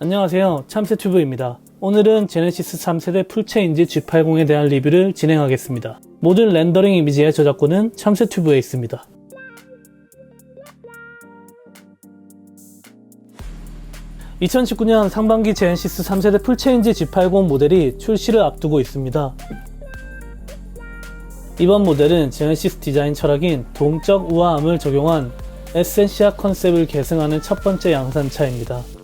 안녕하세요. 참새튜브입니다. 오늘은 제네시스 3세대 풀체인지 G80에 대한 리뷰를 진행하겠습니다. 모든 렌더링 이미지의 저작권은 참새튜브에 있습니다. (2019년) 상반기 제네시스 3세대 풀체인지 G80 모델이 출시를 앞두고 있습니다. 이번 모델은 제네시스 디자인 철학인 동적 우아함을 적용한 에센시아 컨셉을 계승하는 첫 번째 양산차입니다.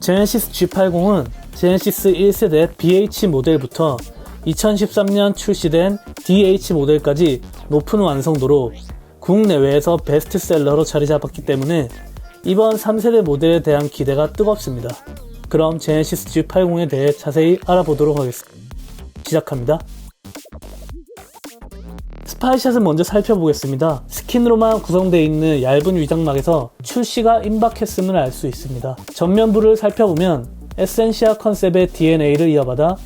제네시스 G80은 제네시스 1세대 BH 모델부터 2013년 출시된 DH 모델까지 높은 완성도로 국내외에서 베스트셀러로 자리 잡았기 때문에 이번 3세대 모델에 대한 기대가 뜨겁습니다. 그럼 제네시스 G80에 대해 자세히 알아보도록 하겠습니다. 시작합니다. 스파이샷을 먼저 살펴보겠습니다. 스킨으로만 구성되어 있는 얇은 위장막에서 출시가 임박했음을 알 수 있습니다. 전면부를 살펴보면 에센시아 컨셉의 DNA를 이어받아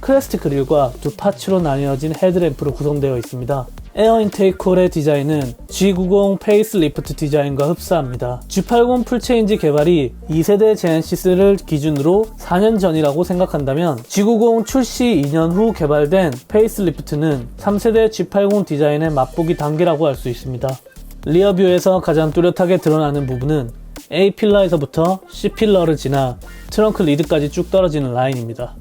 크레스트 그릴과 두 파츠로 나뉘어진 헤드램프로 구성되어 있습니다. 에어 인테이크 홀의 디자인은 G90 페이스 리프트 디자인과 흡사합니다. G80 풀체인지 개발이 2세대 제네시스를 기준으로 4년 전이라고 생각한다면 G90 출시 2년 후 개발된 페이스 리프트는 3세대 G80 디자인의 맛보기 단계라고 할 수 있습니다. 리어뷰에서 가장 뚜렷하게 드러나는 부분은 A 필러에서부터 C 필러를 지나 트렁크 리드까지 쭉 떨어지는 라인입니다.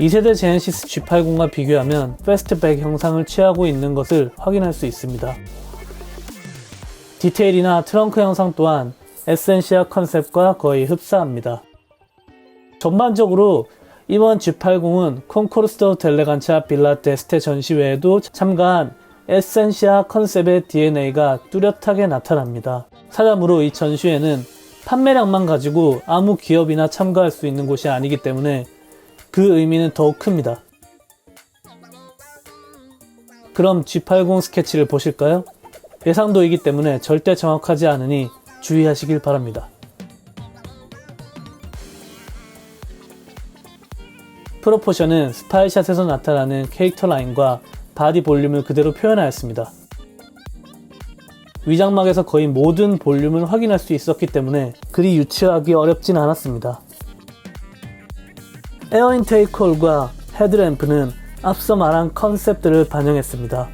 2세대 제네시스 G80과 비교하면 패스트백 형상을 취하고 있는 것을 확인할 수 있습니다. 디테일이나 트렁크 형상 또한 에센시아 컨셉과 거의 흡사합니다. 전반적으로 이번 G80은 콘코르스도 델레간차 빌라 데스테 전시회에도 참가한 에센시아 컨셉의 DNA가 뚜렷하게 나타납니다. 사람으로 이 전시회는 판매량만 가지고 아무 기업이나 참가할 수 있는 곳이 아니기 때문에 그 의미는 더욱 큽니다. 그럼 G80 스케치를 보실까요? 예상도이기 때문에 절대 정확하지 않으니 주의하시길 바랍니다. 프로포션은 스파이샷에서 나타나는 캐릭터 라인과 바디 볼륨을 그대로 표현하였습니다. 위장막에서 거의 모든 볼륨을 확인할 수 있었기 때문에 그리 유추하기 어렵진 않았습니다. 에어 인테이크 홀과 헤드램프는 앞서 말한 컨셉들을 반영했습니다.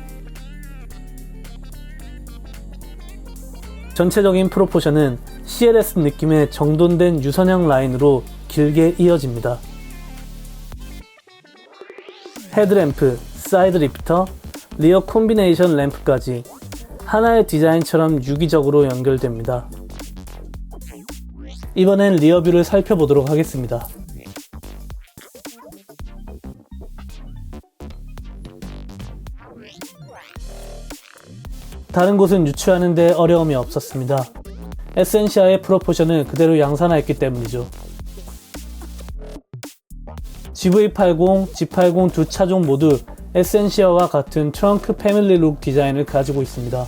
전체적인 프로포션은 CLS 느낌의 정돈된 유선형 라인으로 길게 이어집니다. 헤드램프, 사이드 리프터, 리어 콤비네이션 램프까지 하나의 디자인처럼 유기적으로 연결됩니다. 이번엔 리어뷰를 살펴보도록 하겠습니다. 다른 곳은 유추하는데 어려움이 없었습니다. 에센시아의 프로포션을 그대로 양산하였기 때문이죠. GV80, G80 두 차종 모두 에센시아와 같은 트렁크 패밀리 룩 디자인을 가지고 있습니다.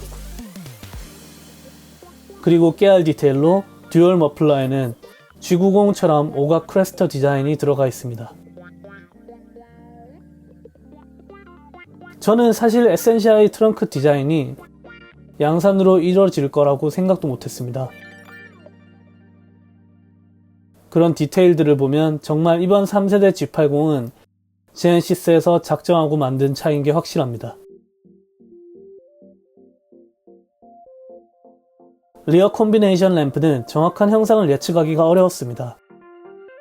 그리고 깨알 디테일로 듀얼 머플러에는 G90처럼 오각 크레스터 디자인이 들어가 있습니다. 저는 사실 에센시아의 트렁크 디자인이 양산으로 이루어질 거라고 생각도 못했습니다. 그런 디테일들을 보면 정말 이번 3세대 G80은 제네시스에서 작정하고 만든 차인 게 확실합니다. 리어 콤비네이션 램프는 정확한 형상을 예측하기가 어려웠습니다.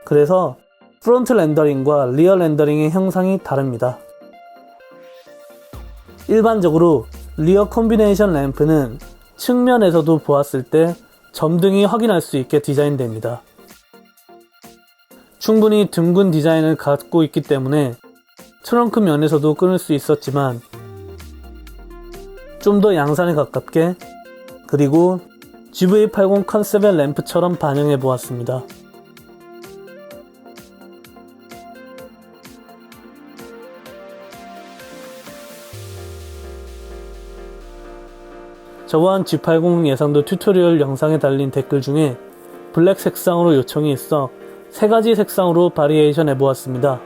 그래서 프론트 렌더링과 리어 렌더링의 형상이 다릅니다. 일반적으로 리어 콤비네이션 램프는 측면에서도 보았을 때 점등이 확인할 수 있게 디자인됩니다. 충분히 둥근 디자인을 갖고 있기 때문에 트렁크 면에서도 끊을 수 있었지만 좀 더 양산에 가깝게 그리고 GV80 컨셉의 램프처럼 반영해 보았습니다. 저번 G80 예상도 튜토리얼 영상에 달린 댓글 중에 블랙 색상으로 요청이 있어 세 가지 색상으로 바리에이션 해보았습니다.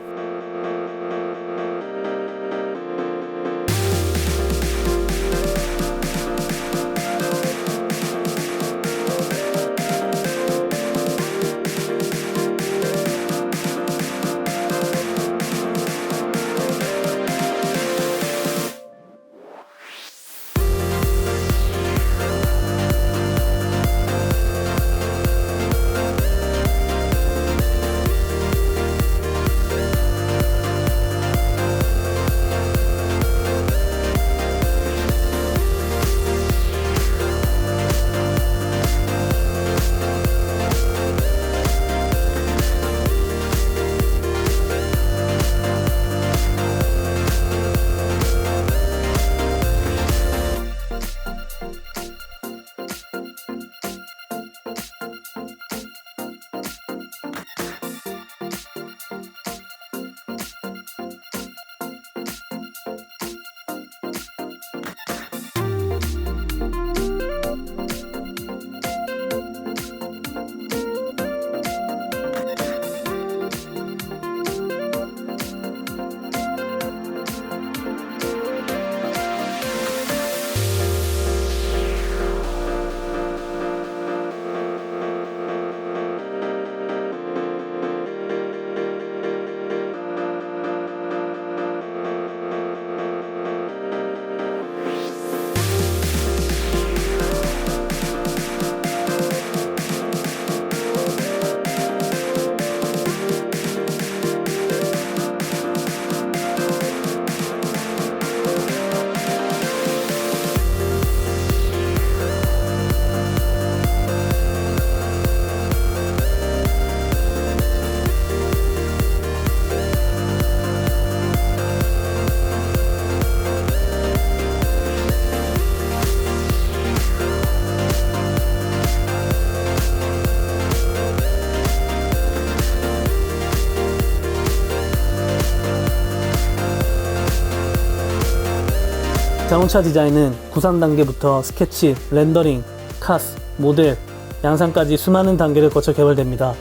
자동차 디자인은 구상 단계부터 스케치, 렌더링, 카스, 모델, 양산까지 수많은 단계를 거쳐 개발됩니다.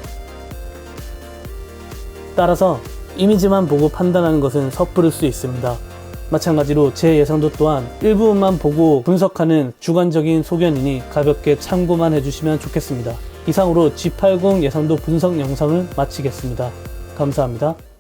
따라서 이미지만 보고 판단하는 것은 섣부를 수 있습니다. 마찬가지로 제 예상도 또한 일부분만 보고 분석하는 주관적인 소견이니 가볍게 참고만 해주시면 좋겠습니다. 이상으로 G80 예상도 분석 영상을 마치겠습니다. 감사합니다.